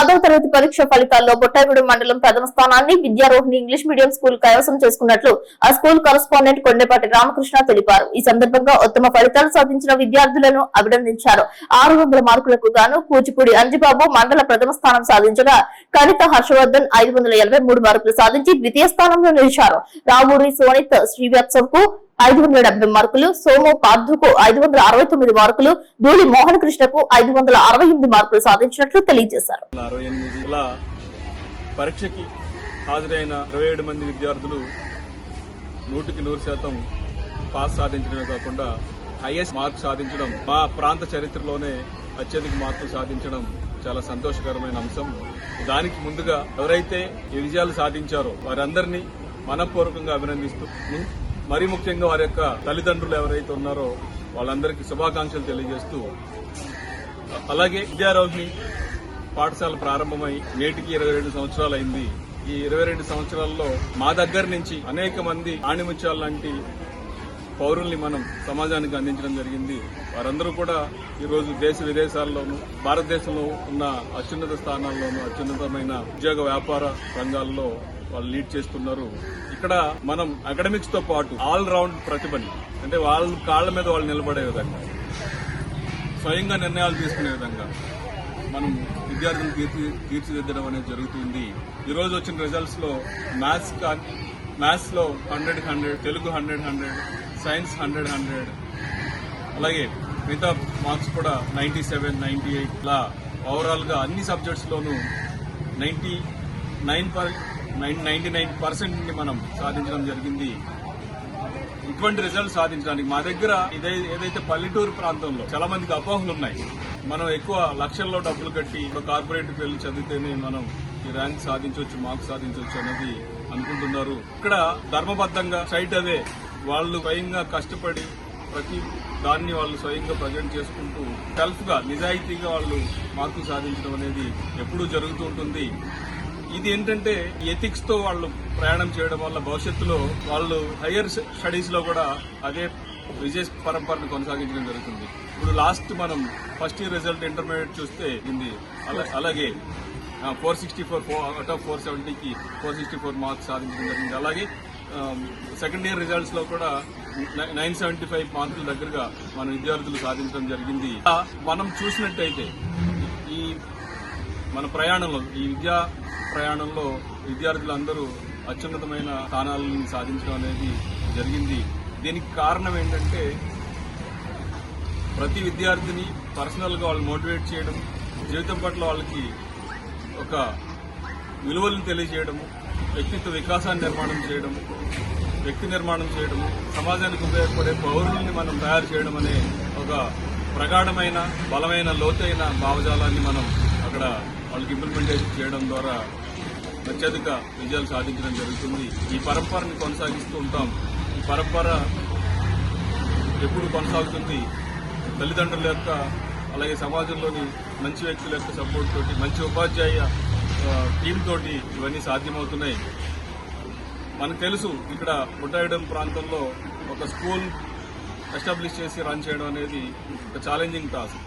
పదవ తరగతి పరీక్ష ఫలితాల్లో బొట్టాయిగూడెం మండలం ప్రథమ స్థానాన్ని విద్యారోహిణి ఇంగ్లీష్ మీడియం స్కూల్ కైవసం చేసుకున్నట్లు ఆ స్కూల్ కరస్పాండెంట్ కొండపాటి రామకృష్ణ తెలిపారు. ఈ సందర్భంగా ఉత్తమ ఫలితాలు సాధించిన విద్యార్థులను అభినందించారు. ఆరు వందల మార్కులకు గాను కూచిపూడి అంజిబాబు మండల ప్రథమ స్థానం సాధించగా కనిత హర్షవర్ధన్ ఐదు వందల ఎనభై మూడు మార్కులు సాధించి ద్వితీయ స్థానంలో నిలిచారు. రాముడి సోనిత్ శ్రీవ్యాత్సవ్కు ఐదు వందల డెబ్బై మార్కులు సోము పార్థుకు ఐదు వందల అరవై తొమ్మిది మార్కులు ధూళి మోహన్ కృష్ణకు ఐదు వందల అరవై ఎనిమిది మార్కులు సాధించినట్లు తెలియజేశారు. పరీక్షకి హాజరైన ఇరవై ఏడు మంది విద్యార్థులు నూటికి నూరు శాతం పాస్ సాధించడమే కాకుండా హైయెస్ట్ మార్క్ సాధించడం మా ప్రాంత చరిత్రలోనే అత్యధిక మార్కులు సాధించడం చాలా సంతోషకరమైన అంశం. దానికి ముందుగా ఎవరైతే ఈ విజయాలు సాధించారో వారందరినీ మనపూర్వకంగా అభినందిస్తూ మరీ ముఖ్యంగా వారి యొక్క తల్లిదండ్రులు ఎవరైతే ఉన్నారో వాళ్ళందరికీ శుభాకాంక్షలు తెలియజేస్తూ అలాగే విద్యారోహిణి పాఠశాల ప్రారంభమై నేటికి ఇరవై రెండు సంవత్సరాలు అయింది ఈ ఇరవై రెండు సంవత్సరాల్లో మా దగ్గర నుంచి అనేక మంది ఆణిముత్యాల లాంటి పౌరుల్ని మనం సమాజానికి అందించడం జరిగింది. వారందరూ కూడా ఈరోజు దేశ విదేశాల్లోనూ భారతదేశంలో ఉన్న అత్యున్నత స్థానాల్లోనూ అత్యున్నతమైన ఉద్యోగ వ్యాపార రంగాల్లో వాళ్ళు లీడ్ చేస్తున్నారు. ఇక్కడ మనం అకాడమిక్స్తో పాటు ఆల్ రౌండ్ ప్రతిభని అంటే వాళ్ళ కాళ్ళ మీద వాళ్ళు నిలబడే విధంగా స్వయంగా నిర్ణయాలు తీసుకునే విధంగా మనం విద్యార్థులను తీర్చి తీర్చిదిద్దడం అనేది జరుగుతుంది. ఈ రోజు వచ్చిన రిజల్ట్స్లో మ్యాథ్స్ మ్యాథ్స్లో hundred hundred Telugu hundred hundred science hundred hundred అలాగే మిగతా మార్క్స్ కూడా నైంటీ సెవెన్ నైన్టీ ఎయిట్ ఇలా ఓవరాల్గా అన్ని సబ్జెక్ట్స్ లోనూ ninety nine per ninety nine పర్సెంట్ని మనం సాధించడం జరిగింది. ఇటువంటి రిజల్ట్ సాధించడానికి మా దగ్గర ఇదే ఏదైతే పల్లెటూరు ప్రాంతంలో చాలా మందికి అపోహలు ఉన్నాయి మనం ఎక్కువ లక్షల్లో డబ్బులు కట్టి ఒక కార్పొరేట్ వెళ్ళి చదివితేనే మనం ఈ ర్యాంక్ సాధించవచ్చు మార్క్స్ సాధించవచ్చు అనేది అనుకుంటున్నారు. ఇక్కడ ధర్మబద్ధంగా సైట్ అదే వాళ్ళు స్వయంగా కష్టపడి ప్రతి దాన్ని వాళ్ళు స్వయంగా ప్రజెంట్ చేసుకుంటూ సెల్ఫ్గా నిజాయితీగా వాళ్ళు మార్కులు సాధించడం అనేది ఎప్పుడూ జరుగుతూ ఉంటుంది. ఇది ఏంటంటే ఎథిక్స్తో వాళ్ళు ప్రయాణం చేయడం వల్ల భవిష్యత్తులో వాళ్ళు హైయర్ స్టడీస్లో కూడా అదే విజయ పరంపరను కొనసాగించడం జరుగుతుంది. ఇప్పుడు లాస్ట్ మనం ఫస్ట్ ఇయర్ రిజల్ట్ ఇంటర్మీడియట్ చూస్తే ఇది అలా- అలాగే four sixty four out of four సెవెంటీకి four sixty four marks సాధించడం జరిగింది. అలాగే సెకండ్ ఇయర్ రిజల్ట్స్లో కూడా నైన్ సెవెంటీ ఫైవ్ మార్కుల దగ్గరగా మన విద్యార్థులు సాధించడం జరిగింది. మనం చూసినట్టయితే ఈ మన ప్రయాణంలో ఈ విద్యా ప్రయాణంలో విద్యార్థులందరూ అత్యున్నతమైన స్థానాలను సాధించడం అనేది జరిగింది. దీనికి కారణం ఏంటంటే ప్రతి విద్యార్థిని పర్సనల్గా వాళ్ళు మోటివేట్ చేయడం జీవితం పట్ల వాళ్ళకి ఒక విలువలను తెలియజేయడము వ్యక్తిత్వ వికాసాన్ని నిర్మాణం చేయడము వ్యక్తి నిర్మాణం చేయడము సమాజానికి ఉపయోగపడే పౌరుల్ని మనం తయారు చేయడం అనే ఒక ప్రగాఢమైన బలమైన లోతైన భావజాలాన్ని మనం అక్కడ వాళ్ళకి ఇంప్లిమెంటేషన్ చేయడం ద్వారా అత్యధిక విజయాలు సాధించడం జరుగుతుంది. ఈ పరంపరని కొనసాగిస్తూ ఉంటాం. ఈ పరంపర ఎప్పుడు కొనసాగుతుంది? తల్లిదండ్రుల యొక్క అలాగే సమాజంలోని మంచి వ్యక్తుల యొక్క సపోర్ట్ తోటి మంచి ఉపాధ్యాయ ఆ, టీం తోటి ఇవన్నీ సాధ్యమవుతున్నాయి. మనకు తెలుసు ఇక్కడ ముట్టాయడం ప్రాంతంలో ఒక స్కూల్ ఎస్టాబ్లిష్ చేసి రన్ చేయడం అనేది ఒక ఛాలెంజింగ్ టాస్క్